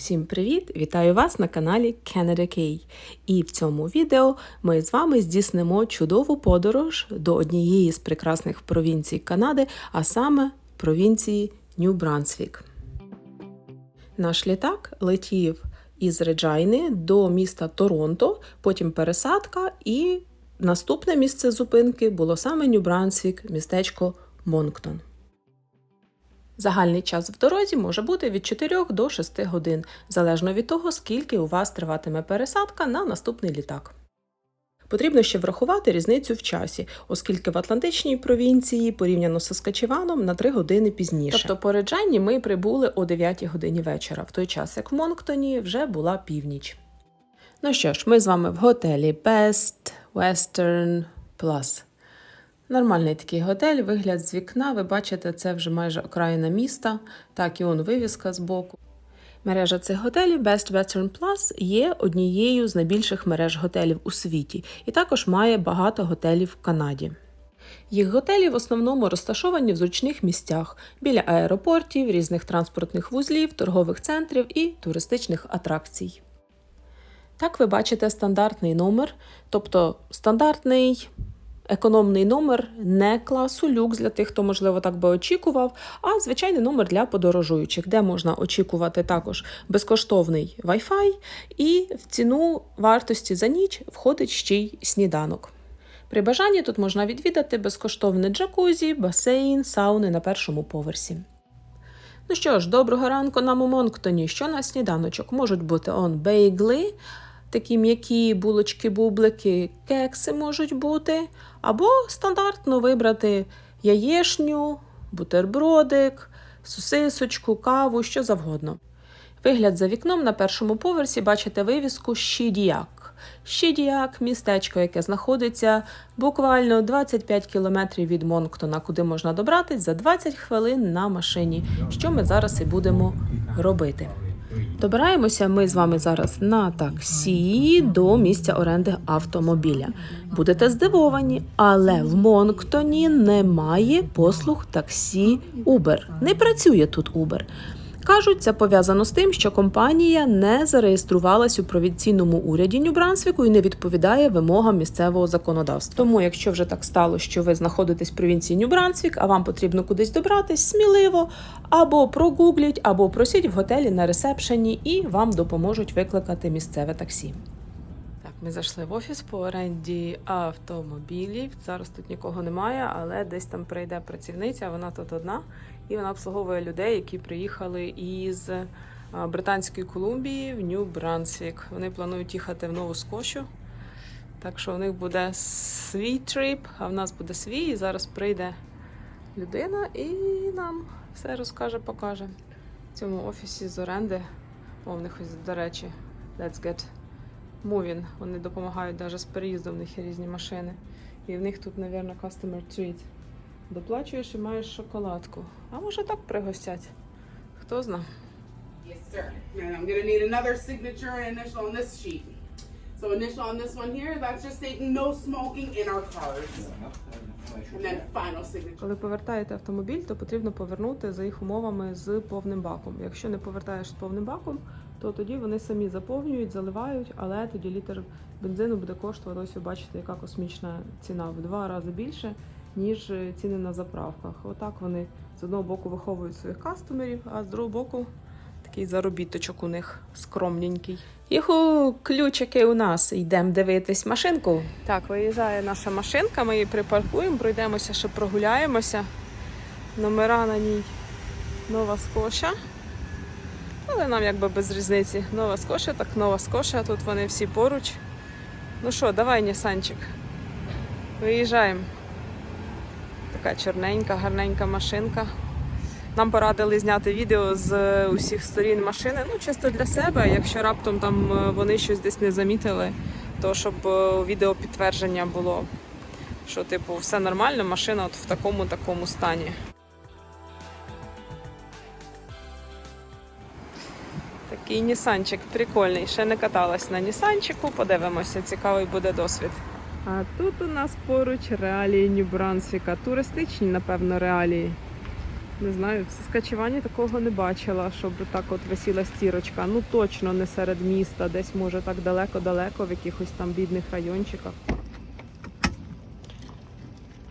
Всім привіт! Вітаю вас на каналі Canada Key. І в цьому відео ми з вами здійснимо чудову подорож до однієї з прекрасних провінцій Канади, а саме провінції Нью-Брансвік. Наш літак летів із Реджайни до міста Торонто, потім пересадка, і наступне місце зупинки було саме Нью-Брансвік, містечко Монктон. Загальний час в дорозі може бути від 4 до 6 годин, залежно від того, скільки у вас триватиме пересадка на наступний літак. Потрібно ще врахувати різницю в часі, оскільки в Атлантичній провінції порівняно з Саскачеваном на 3 години пізніше. Тобто по Реджайні ми прибули о 9 годині вечора, в той час як в Монктоні вже була північ. Ну що ж, ми з вами в готелі Best Western Plus. Нормальний такий готель, вигляд з вікна. Ви бачите, це вже майже окраїна міста, так і он вивіска збоку. Мережа цих готелів Best Western Plus є однією з найбільших мереж готелів у світі і також має багато готелів в Канаді. Їх готелі в основному розташовані в зручних місцях біля аеропортів, різних транспортних вузлів, торгових центрів і туристичних атракцій. Так ви бачите стандартний номер, тобто стандартний економний номер не класу люкс для тих, хто, можливо, так би очікував, а звичайний номер для подорожуючих, де можна очікувати також безкоштовний Wi-Fi, і в ціну вартості за ніч входить ще й сніданок. При бажанні тут можна відвідати безкоштовне джакузі, басейн, сауни на першому поверсі. Ну що ж, доброго ранку нам у Монктоні. Що на сніданочок? Можуть бути он бейгли, такі м'які булочки-бублики, кекси можуть бути, або стандартно вибрати яєшню, бутербродик, сосисочку, каву, що завгодно. Вигляд за вікном на першому поверсі бачите вивіску Щідіяк. Щідіяк містечко, яке знаходиться буквально 25 кілометрів від Монктона, куди можна добратись за 20 хвилин на машині, що ми зараз і будемо робити. Добираємося ми з вами зараз на таксі до місця оренди автомобіля. Будете здивовані, але в Монктоні немає послуг таксі Uber. Не працює тут Uber. Кажуть, це пов'язано з тим, що компанія не зареєструвалась у провінційному уряді Нью-Брансвіку і не відповідає вимогам місцевого законодавства. Тому, якщо вже так стало, що ви знаходитесь в провінції Нью-Брансвік, а вам потрібно кудись добратись, сміливо або прогугліть, або просіть в готелі на ресепшені, і вам допоможуть викликати місцеве таксі. Так, ми зайшли в офіс по оренді автомобілів. Зараз тут нікого немає, але десь там прийде працівниця. Вона тут одна, і вона обслуговує людей, які приїхали із Британської Колумбії в Нью-Брансвік. Вони планують їхати в Нову Скошу. Так що у них буде свій трип, а в нас буде свій. І зараз прийде людина і нам все розкаже, покаже. В цьому офісі з оренди. О, в них ось, до речі, let's get Moving. Вони допомагають навіть з переїздом, в них є різні машини. І в них тут, мабуть, customer treat. Доплачуєш і маєш шоколадку. А може так пригостять? Хто зна? Yes, sir. And I'm gonna need another signature and initial on this sheet. So initial on this one here, that's just stating no smoking in our cars. And then final signature. Коли повертаєте автомобіль, то потрібно повернути за їх умовами з повним баком. Якщо не повертаєш з повним баком, то тоді вони самі заповнюють, заливають, але тоді літр бензину буде коштувати. Ось ви бачите, яка космічна ціна в два рази більше, ніж е, ціни на заправках. Отак вони з одного боку виховують своїх кастомерів, а з другого боку такий заробіточок у них скромненький. Його ключики у нас. Йдемо дивитись машинку. Так, виїжджає наша машинка, ми її припаркуємо, пройдемося, ще прогуляємося. Номера на ній Нова Скоша. Але нам якби без різниці. Нова Скоша, так нова Скоша, тут вони всі поруч. Ну що, давай, Нісанчик. Виїжджаємо. Така чорненька, гарненька машинка. Нам порадили зняти відео з усіх сторін машини, ну чисто для себе. Якщо раптом там е, вони щось десь не замітили, то щоб е, відео підтвердження було, що типу все нормально, машина от в такому такому стані. Такий Нісанчик прикольний. Ще не каталась на Нісанчику. Подивимося, цікавий буде досвід. А тут у нас поруч реалії Нью-Брансвіка. Туристичні, напевно, реалії. Не знаю, в Saskatchewan такого не бачила, щоб так от висіла стірочка. Ну точно не серед міста, десь може так далеко-далеко, в якихось там бідних райончиках.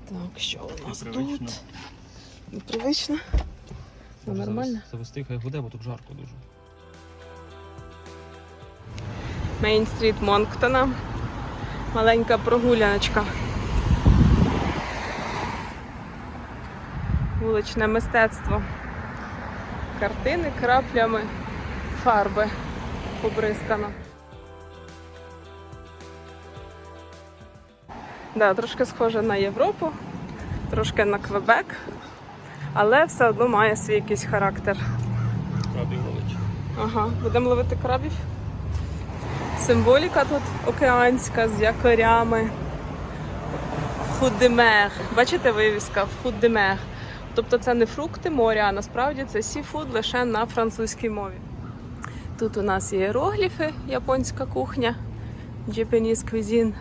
Так, що у нас Непривично. тут? Непривично? Ну, нормально. завес- Завести хай буде, бо тут жарко дуже. Мейн-стріт Монктона. Маленька прогуляночка. Вуличне мистецтво. Картини краплями фарби побризкано. Да, трошки схоже на Європу, трошки на Квебек, але все одно має свій якийсь характер. Крабів ловить. Ага, будемо ловити крабів. Символіка тут океанська з якорями. Худемег. Бачите вивіска Худемег. Тобто це не фрукти моря, а насправді це сіфуд лише на французькій мові. Тут у нас є іерогліфи, японська кухня, Japanese cuisine.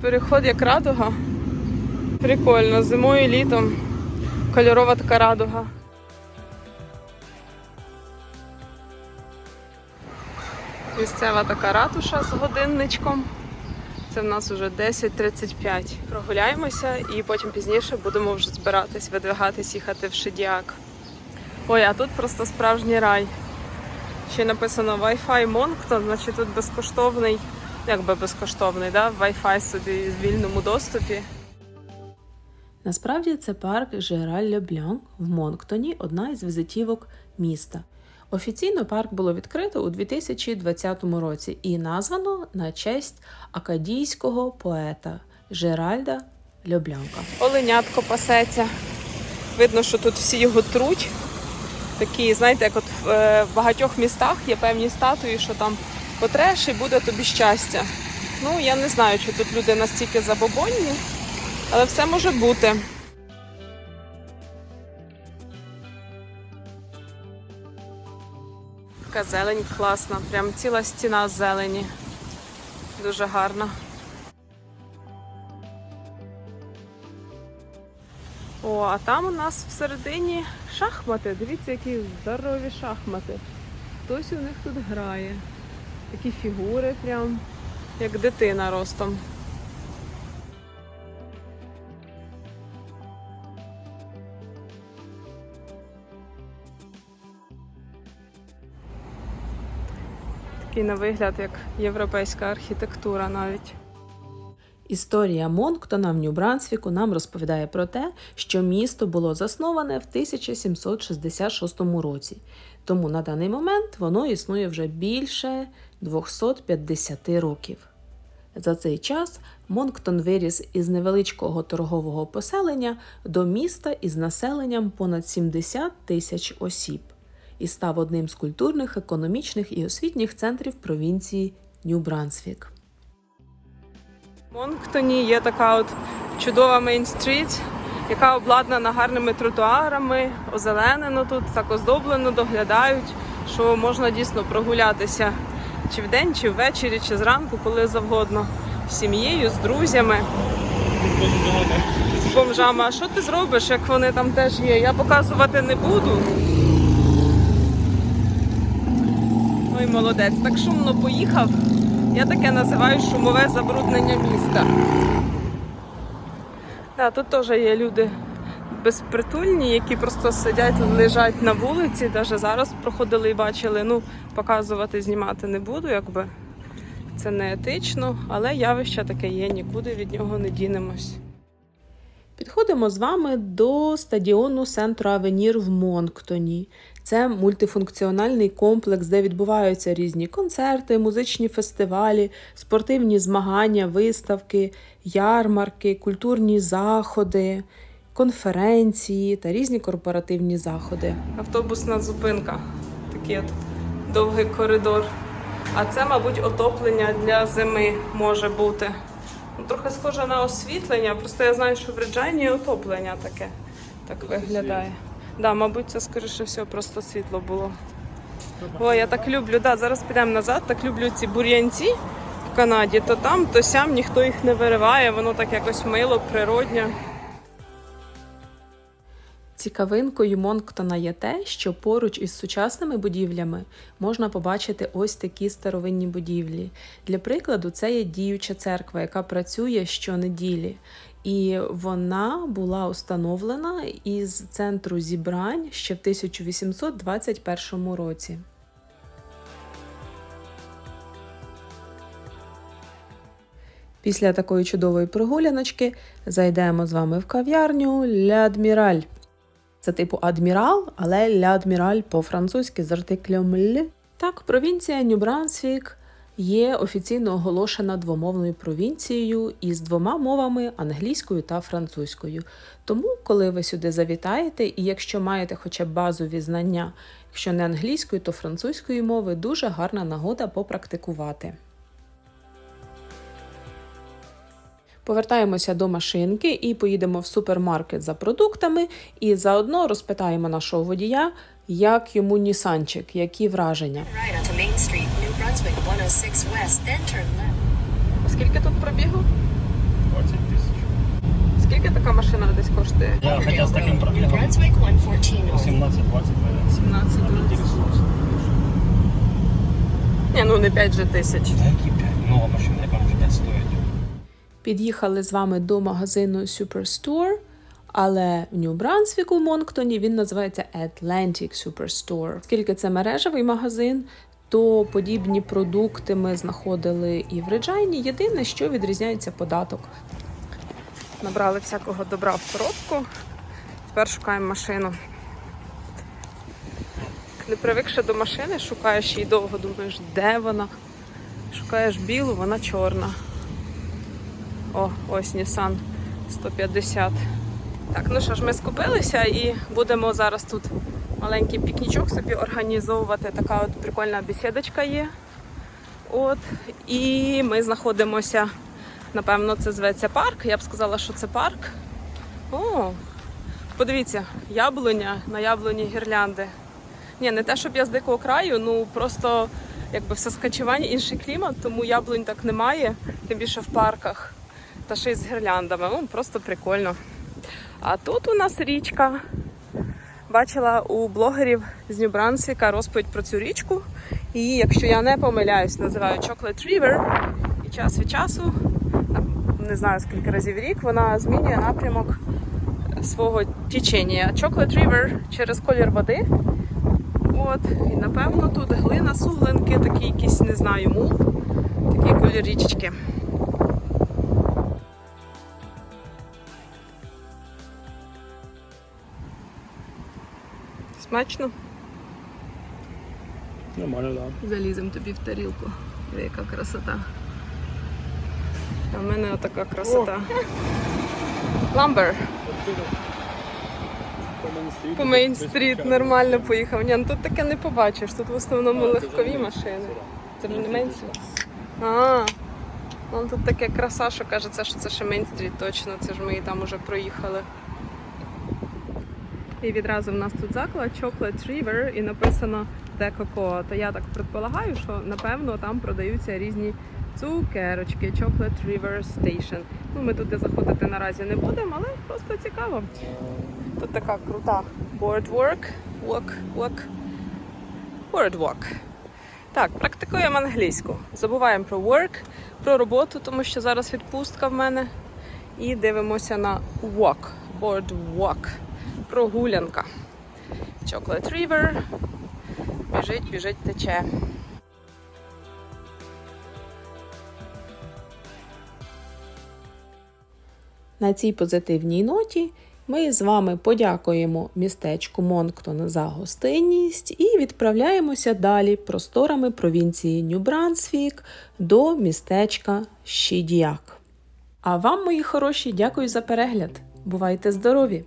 Переход як радуга. Прикольно, зимою і літом. Кольорова така радуга. Місцева така ратуша з годинничком. Це в нас вже 10.35. Прогуляємося і потім пізніше будемо вже збиратись, видвигатись, їхати в Шедіак. Ой, а тут просто справжній рай. Ще написано Wi-Fi Moncton, значить тут безкоштовний, якби безкоштовний, да? Wi-Fi собі в вільному доступі. Насправді це парк Жераль Ле Блянк в Монктоні, одна із візитівок міста. Офіційно парк було відкрито у 2020 році і названо на честь акадійського поета Жеральда Льоблянка. Оленятко пасеться. Видно, що тут всі його труть. Такі, знаєте, як от е, в багатьох містах є певні статуї, що там потреш і буде тобі щастя. Ну, я не знаю, чи тут люди настільки забобонні, але все може бути. Така зелень класна, прям ціла стіна зелені. Дуже гарна. О, а там у нас всередині шахмати. Дивіться, які здорові шахмати. Хтось у них тут грає. Такі фігури, прям як дитина ростом. Такий на вигляд, як європейська архітектура навіть. Історія Монктона в Нью-Брансвіку нам розповідає про те, що місто було засноване в 1766 році, тому на даний момент воно існує вже більше 250 років. За цей час Монктон виріс із невеличкого торгового поселення до міста із населенням понад 70 тисяч осіб і став одним з культурних, економічних і освітніх центрів провінції Нью-Брансвік. В Монктоні є така от чудова мейн-стріт, яка обладнана гарними тротуарами, озеленено тут, так оздоблено, доглядають, що можна дійсно прогулятися чи вдень, чи ввечері, чи зранку, коли завгодно, з сім'єю, з друзями, з бомжами. А що ти зробиш, як вони там теж є? Я показувати не буду. Ой, молодець, так шумно поїхав. Я таке називаю шумове забруднення міста. Да, тут теж є люди безпритульні, які просто сидять, лежать на вулиці. Навіть зараз проходили і бачили. Ну, показувати, знімати не буду, якби це не етично, але явище таке є, нікуди від нього не дінемось. Підходимо з вами до стадіону Сентро Авенір в Монктоні. Це мультифункціональний комплекс, де відбуваються різні концерти, музичні фестивалі, спортивні змагання, виставки, ярмарки, культурні заходи, конференції та різні корпоративні заходи. Автобусна зупинка. Такий от довгий коридор. А це, мабуть, отоплення для зими може бути. Ну, Трохи схоже на освітлення, просто я знаю, що в Реджайні отоплення таке так виглядає. Да, мабуть, це скоріше всього просто світло було. Ой, я так люблю. Да, зараз підемо назад. Так люблю ці бур'янці, в Канаді. То там, то сям ніхто їх не вириває, воно так якось мило, природньо. Цікавинкою Монктона є те, що поруч із сучасними будівлями можна побачити ось такі старовинні будівлі. Для прикладу, це є діюча церква, яка працює щонеділі. І вона була установлена із центру зібрань ще в 1821 році. Після такої чудової прогуляночки зайдемо з вами в кав'ярню L'Admiral. Це типу адмірал, але L'Admiral по-французьки з артиклем Л. Так, провінція Нью-Брансвік є офіційно оголошена двомовною провінцією із двома мовами англійською та французькою. Тому, коли ви сюди завітаєте, і якщо маєте хоча б базові знання, якщо не англійської, то французької мови, дуже гарна нагода попрактикувати. Повертаємося до машинки і поїдемо в супермаркет за продуктами, і заодно розпитаємо нашого водія, як йому Нісанчик, які враження. Right onto Main Street, New Brunswick 106 West, then turn. Скільки тут пробігу? 20 тисяч. Скільки така машина десь коштує? Я хоча з таким пробігом Brunswick 114 North. 18-20 мене. 17 інтересується. Ні, ну не 5 же тисяч. Та які 5? Нова машина, яка вже 5 стоїть. Під'їхали з вами до магазину Superstore, але в Нью-Брансвіку в Монктоні він називається Atlantic Superstore. Оскільки це мережевий магазин, то подібні продукти ми знаходили і в Реджайні. Єдине, що відрізняється податок. Набрали всякого добра в коробку. Тепер шукаємо машину. Не привикши до машини, шукаєш її довго, думаєш, де вона. Шукаєш білу, вона чорна. О, ось Nissan 150. Так, ну що ж, ми скупилися і будемо зараз тут маленький пікнічок собі організовувати. Така от прикольна бесідочка є. От. І ми знаходимося, напевно, це зветься парк. Я б сказала, що це парк. О, подивіться, яблуня на яблуні гірлянди. Ні, не те, щоб я з дикого краю, ну просто якби в Саскачевані інший клімат, тому яблунь так немає, тим більше в парках. Та ще й з гірляндами. Ну, просто прикольно. А тут у нас річка. Бачила у блогерів з Нью-Брансвіка розповідь про цю річку. І якщо я не помиляюсь, називаю Chocolate River. І час від часу, не знаю скільки разів в рік, вона змінює напрямок свого течення. Chocolate River через колір води. От, і напевно тут глина, суглинки, такі якісь, не знаю, мул, такий колір річечки. Смачно? Нормально, так. Залізем тобі в тарілку. Диви, Яка красота. А в мене отака красота. Ламбер. По Мейн-стріт нормально поїхав. Ні, ну тут таке не побачиш. Тут в основному легкові машини. Це не Мейн-стріт? А, ну тут таке краса, що кажеться, що це ще Мейн-стріт точно. Це ж ми і там уже проїхали. І відразу в нас тут заклад Chocolate River і написано де Cocoa. То я так предполагаю, що напевно там продаються різні цукерочки Chocolate River Station. Ну, ми туди заходити наразі не будемо, але просто цікаво. Тут така крута boardwalk, walk, walk, boardwalk. Так, практикуємо англійську. Забуваємо про work, про роботу, тому що зараз відпустка в мене. І дивимося на walk, boardwalk, прогулянка. Chocolate River. Біжить, біжить, тече. На цій позитивній ноті ми з вами подякуємо містечку Монктон за гостинність і відправляємося далі просторами провінції Нью-Брансвік до містечка Щідіяк. А вам, мої хороші, дякую за перегляд. Бувайте здорові!